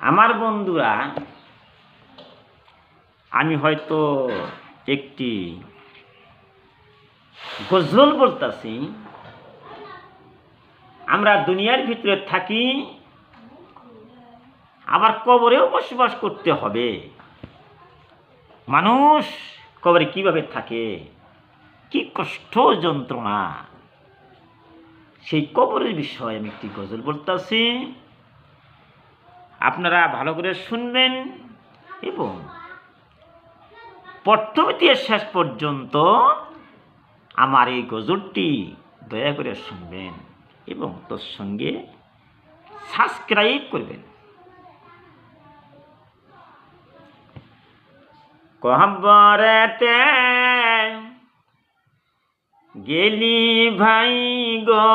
আমার বন্ধুরা, আমি হয়তো একটি গজল বলতাছি। আমরা দুনিয়ার ভিতরে থাকি, আবার কবরেও বসবাস করতে হবে। মানুষ কবরে কীভাবে থাকে? কি কষ্ট যন্ত্রণা? সেই কবরের বিষয়ে আমি একটি গজল বলতেছি। আপনারা ভালো করে শুনবেন এবং প্রথম থেকে শেষ পর্যন্ত আমার এই গজলটি দয়া করে শুনবেন এবং তোর সঙ্গে সাবস্ক্রাইব করবেন। কহবরেতে গেলি ভাই গো।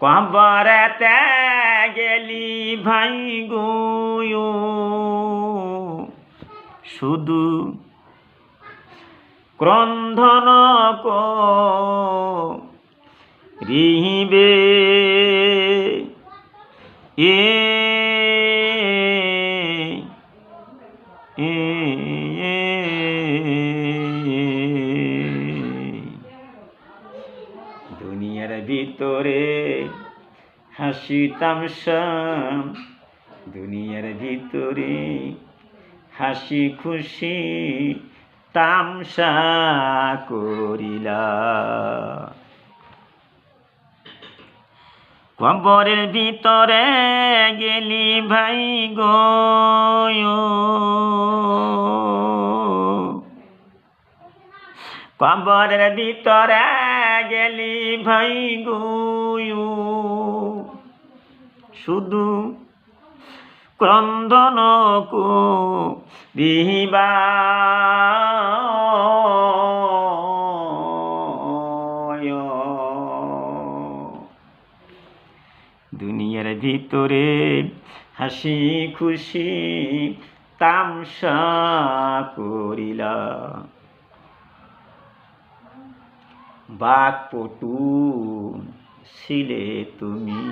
কবরেতে গেলি ভাই গো শুধু ক্রন্ধন কৃহিবে এ হাসি তামসাম, দুনিয়ার ভিতরে হাসি খুশি তামসা করিলা কবরের ভিতরে গেলি ভাই গো, কবরের ভিতরে গেলি ভাই গো। শুধু ক্রন্দন কো বিহিবা দুনিয়ার ভিতরে হাসি খুশি তামসা করিলা। বাকপটু ছিলে তুমি।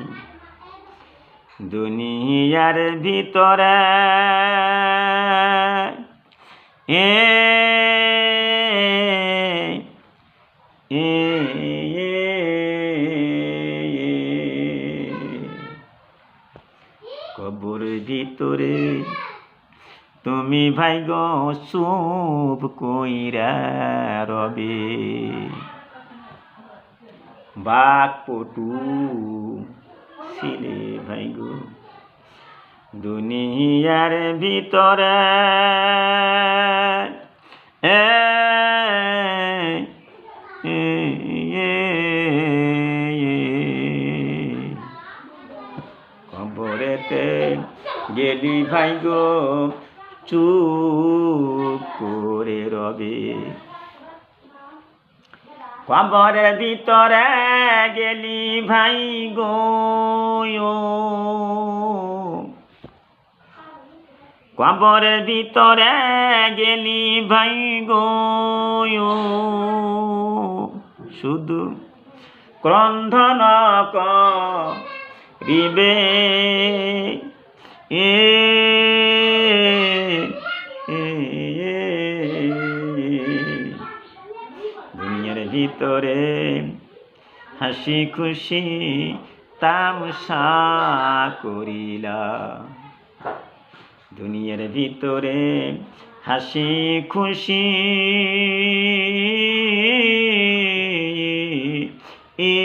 দুনিয়ার ভিতরে এ কবর ভিতরে তুমি ভাই গো চুপ কইরা রবে। বাক পটু ছিলে ভাই গো দুনিয়ার ভিতরে কবরেতে গেলি ভাই গো চুপ করে রবে। কবরের ভিতরে গেলি ভাই গো কবরের ভিতরে গেলি ভাই গো শুধু ক্রন্ধন করিবে এ এ, ভিতরে হাসি খুশি তামসা করিলা। দুনিয়ার ভিতরে হাসি খুশি এ,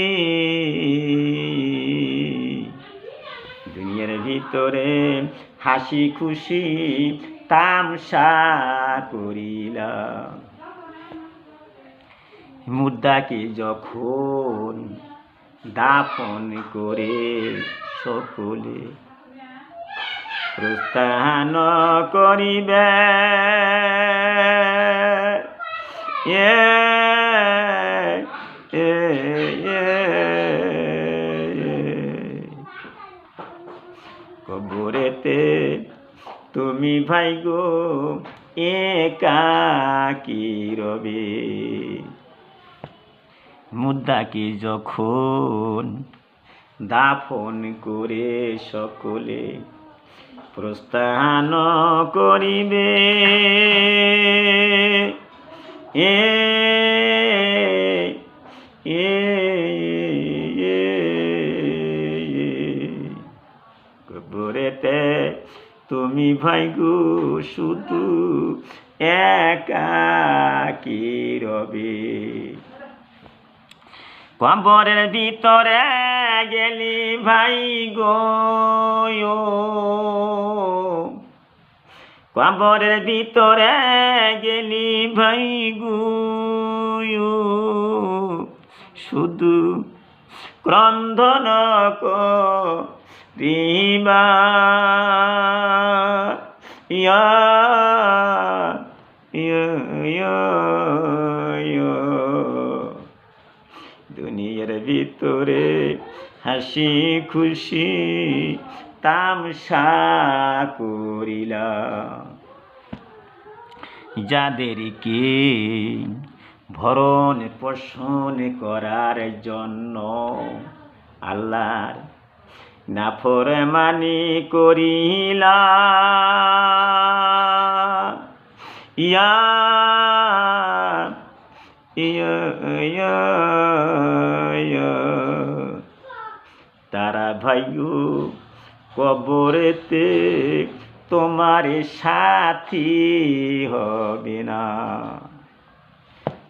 দুনিয়ার ভিতরে হাসি খুশি তামসা করিলা। মুদ্রাকে যখন দাফন করে সকলে প্রস্থান করিবে এ, কবরেতে তুমি ভাই গো একাকি রবে। মুদ্রাকে যখন দাফন করে সকলে প্রস্থান করিবে, এ এ কবরেতে তুমি ভাই গো, শুধু একাকি রবে। কবরের ভিতরে গেলি ভাই গো কবরের ভিতরে গেলি ভাই গো শুধু ক্রন্দন ইয়া ইয়া ইয়া ইয়া। দুনিয়ার ভিতরে হাসি খুশি তামসা করিলা যাদেরকে ভরণ পোষণ করার জন্য আল্লাহর নাফরমানি করিলা ইয়া তারা ভাইও কবরেতে তোমার সাথী হবে না।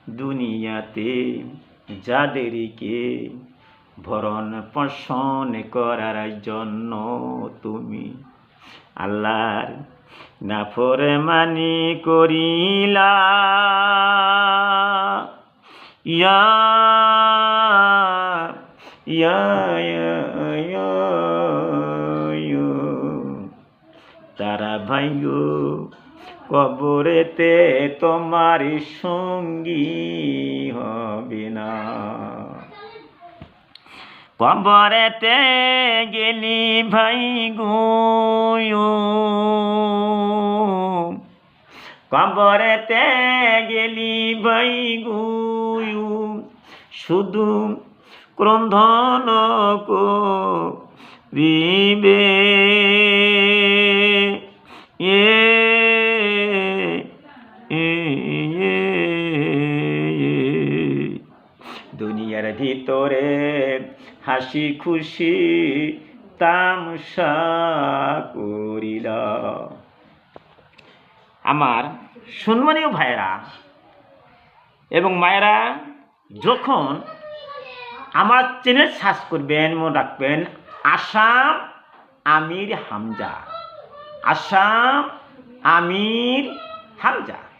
দুনিয়াতে যাদেরকে ভরণ পোষণ করার জন্য তুমি আল্লাহর নাফরমানি করিলা। ইয়া ইয়া ইয়া। তারা ভাইগো কবরেতে তোমার সঙ্গী হবে না কবরেতে গেলি ভাই গো কবরেতে গেলি ভাই গো শুধু ক্রন্ধন করিবে এ। দুনিয়ার ভিতরে হাসি খুশি তামসা করিল আমার সম্মানীয় ভাইরা এবং মায়েরা যখন আমার চ্যানেল সার্চ করবেন মনে রাখবেন আসাম আমির হামজা। আসাম আমির হামজা।